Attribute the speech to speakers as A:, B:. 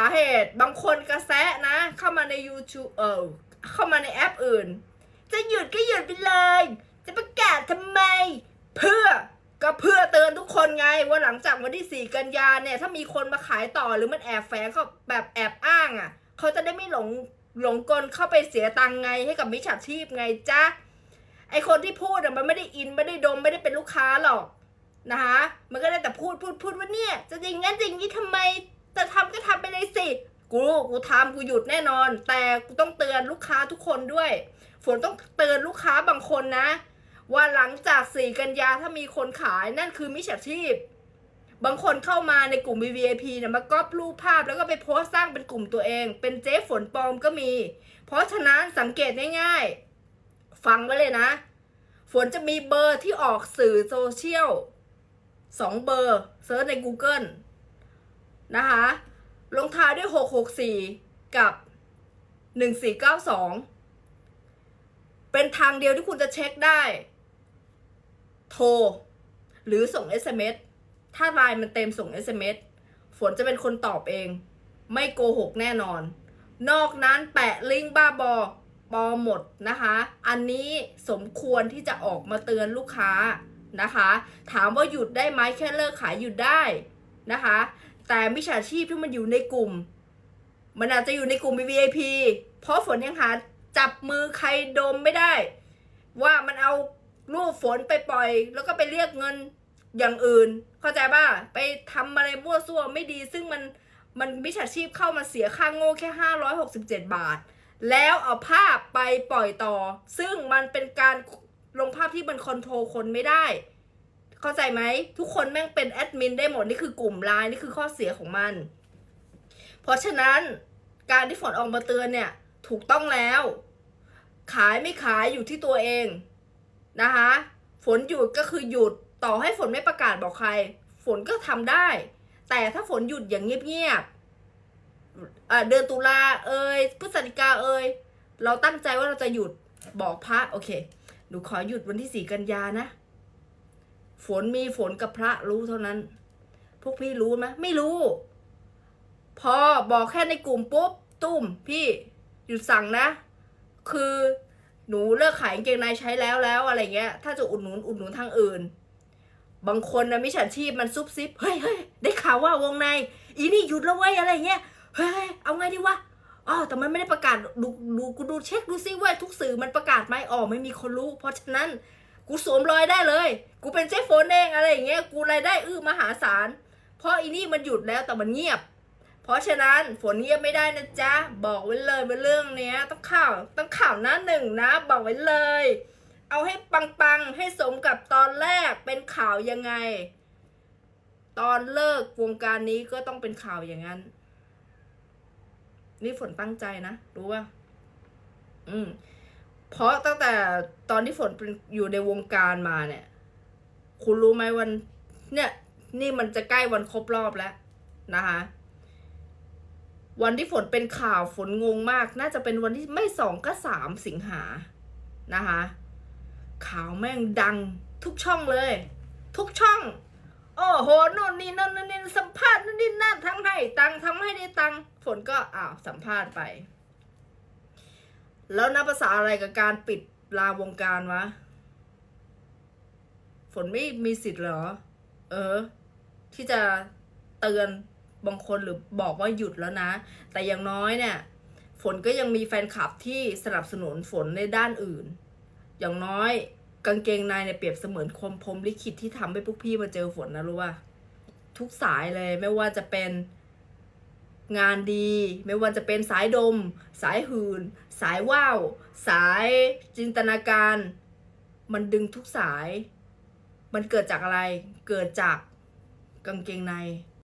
A: าเหตุบางคนกระแสะนะ เข้ามาใน YouTube เออเข้ามาในแอปอื่น จะหยุดก็หยุดไปเลย จะประกาศทำไม เพื่อก็เพื่อเตือนทุกคนไงว่าหลังจากวันที่สี่กันยาเนี่ย ถ้ามีคนมาขายต่อหรือมันแอบแฝงเขาแบบแอบอ้างอะ เขาจะได้ไม่หลงหลงกลเข้าไปเสียตังไงให้กับมิจฉาชีพไงจ๊ะไอคนที่พูดอะมันไม่ได้อินไม่ได้ดมไม่ได้เป็นลูกค้าหรอกนะคะมันก็ได้แต่พูดพูดพูดว่าเนี่ยจะอย่างงั้นจะอย่างนี้ทำไม จะทำก็ทำไปเลยสิ กู กูทำกูหยุดแน่นอน แต่กูต้องเตือนลูกค้าทุกคนด้วย ฝนต้องเตือนลูกค้าบางคนนะ ว่าหลังจากสี่กันยาถ้ามีคนขายนั่นคือมิจฉาชีพ บางคนเข้ามาในกลุ่ม VIP เนี่ยมาก๊อปรูปภาพแล้วก็ไปโพสต์สร้างเป็นกลุ่มตัวเอง เป็นเจ๊ฝนปลอมก็มี เพราะฉะนั้นสังเกตง่ายๆ ฟังไว้เลยนะ ฝนจะมีเบอร์ที่ออกสื่อโซเชียลสองเบอร์เซิร์ชใน Google นะคะลงท้ายด้วย 664 กับ 1492 เป็นทางเดียวที่คุณจะเช็คได้ โทร หรือส่ง SMS ถ้าไลน์มันเต็มส่ง SMS ฝนจะเป็นคนตอบเอง ไม่โกหกแน่นอน นอกนั้นแปะลิงก์บ้าบอปอหมดนะคะ อันนี้สมควรที่จะออกมาเตือนลูกค้านะคะ ถามว่าหยุดได้ไหมแค่เลิกขายหยุดได้นะคะ แต่มิจฉาชีพที่มันอยู่ในกลุ่ม มันอาจจะอยู่ในกลุ่ม VIP เพราะฝนยังหาจับมือใครดมไม่ได้ ว่ามันเอารูปฝนไปปล่อย แล้วก็ไปเรียกเงินอย่างอื่น เข้าใจป่ะไปทำอะไรมั่วซั่วไม่ดี ซึ่งมันมันมิจฉาชีพเข้ามาเสียค่างโง่แค่ 567 บาท แล้วเอาภาพไปปล่อยต่อ ซึ่งมันเป็นการลงภาพที่มันคอนโทรลคนไม่ได้ เข้าใจไหมทุกคนแม่งเป็นแอดมินได้หมดนี่คือกลุ่มไลน์นี่คือข้อเสียของมัน เพราะฉะนั้นการที่ฝนออกมาเตือนเนี่ยถูกต้องแล้ว ขายไม่ขายอยู่ที่ตัวเองนะคะฝนหยุดก็คือหยุดต่อให้ฝนไม่ประกาศบอกใคร ฝนก็ทำได้ แต่ถ้าฝนหยุดอย่างเงียบๆเดือนตุลาเอ่ยพฤศจิกาเอ่ยเราตั้งใจว่าเราจะหยุดบอกพระโอเคหนูขอหยุดวันที่สี่กันยานะ ฝนมีฝนกับพระรู้เท่านั้น พวกพี่รู้ไหมไม่รู้ พอบอกแค่ในกลุ่มปุ๊บ ตุ้ม พี่หยุดสั่งนะ คือหนูเลิกขายกางเกงในใช้แล้วแล้วอะไรเงี้ย ถ้าจะอุดหนุนอุดหนุนทางอื่น บางคนนะมิจฉาชีพมันซุบซิบเฮ้ยเฮ้ยได้ข่าวว่าวงใน อีนี่หยุดแล้วเว้ยอะไรเงี้ยเฮ้ยเอาไงดีวะอ๋อแต่มันไม่ได้ประกาศดูดูกูดูเช็คดูซิว่าทุกสื่อมันประกาศไหมอ๋อไม่มีคนรู้ เพราะฉะนั้น กูสวมรอยได้เลย กูเป็นเจ๊โฟนเองอะไรอย่างเงี้ย กูรายได้อื้อมหาศาล เพราะอีนี่มันหยุดแล้วแต่มันเงียบ เพราะฉะนั้นฝนเงียบไม่ได้นะจ๊ะ บอกไว้เลยว่าเรื่องเนี้ย ต้องข่าวต้องข่าวหน้าหนึ่งนะ บอกไว้เลย เอาให้ปังๆ ให้สมกับตอนแรกเป็นข่าวยังไง ตอนเลิกวงการนี้ก็ต้องเป็นข่าวอย่างนั้น นี่ฝนตั้งใจนะ รู้ป่ะอืม เพราะตั้งแต่ตอนที่ฝนเป็นอยู่ในวงการมาเนี่ย คุณรู้ไหมวัน เนี่ย นี่มันจะใกล้วันครบรอบแล้วนะคะ วันที่ฝนเป็นข่าวฝนงงมาก น่าจะเป็นวันที่ไม่สองก็สามสิงหานะคะ ข่าวแม่งดังทุกช่องเลย ทุกช่อง โอ้โหโน่นนี่นั่นนั่นนี่สัมภาษณ์นั่นนี่นั่นทำให้ตังค์ทำให้ได้ตังฝนก็อ้าวสัมภาษณ์ไป แล้วนับภาษาอะไรกับการปิดลาวงการวะ ฝนไม่มีสิทธิ์เหรอ เออ ที่จะเตือนบางคนหรือบอกว่าหยุดแล้วนะ แต่อย่างน้อยเนี่ย ฝนก็ยังมีแฟนคลับที่สนับสนุนฝนในด้านอื่น อย่างน้อยกางเกงในเนี่ยเปรียบเสมือนคมพรมลิขิตที่ทำให้พวกพี่มาเจอฝนนะรู้ป่ะทุกสายเลยไม่ว่าจะเป็น งานดี ไม่ว่าจะเป็นสายดม สายหืน สายว่าว สายจินตนาการ มันดึงทุกสาย มันเกิดจากอะไร เกิดจากกางเกงใน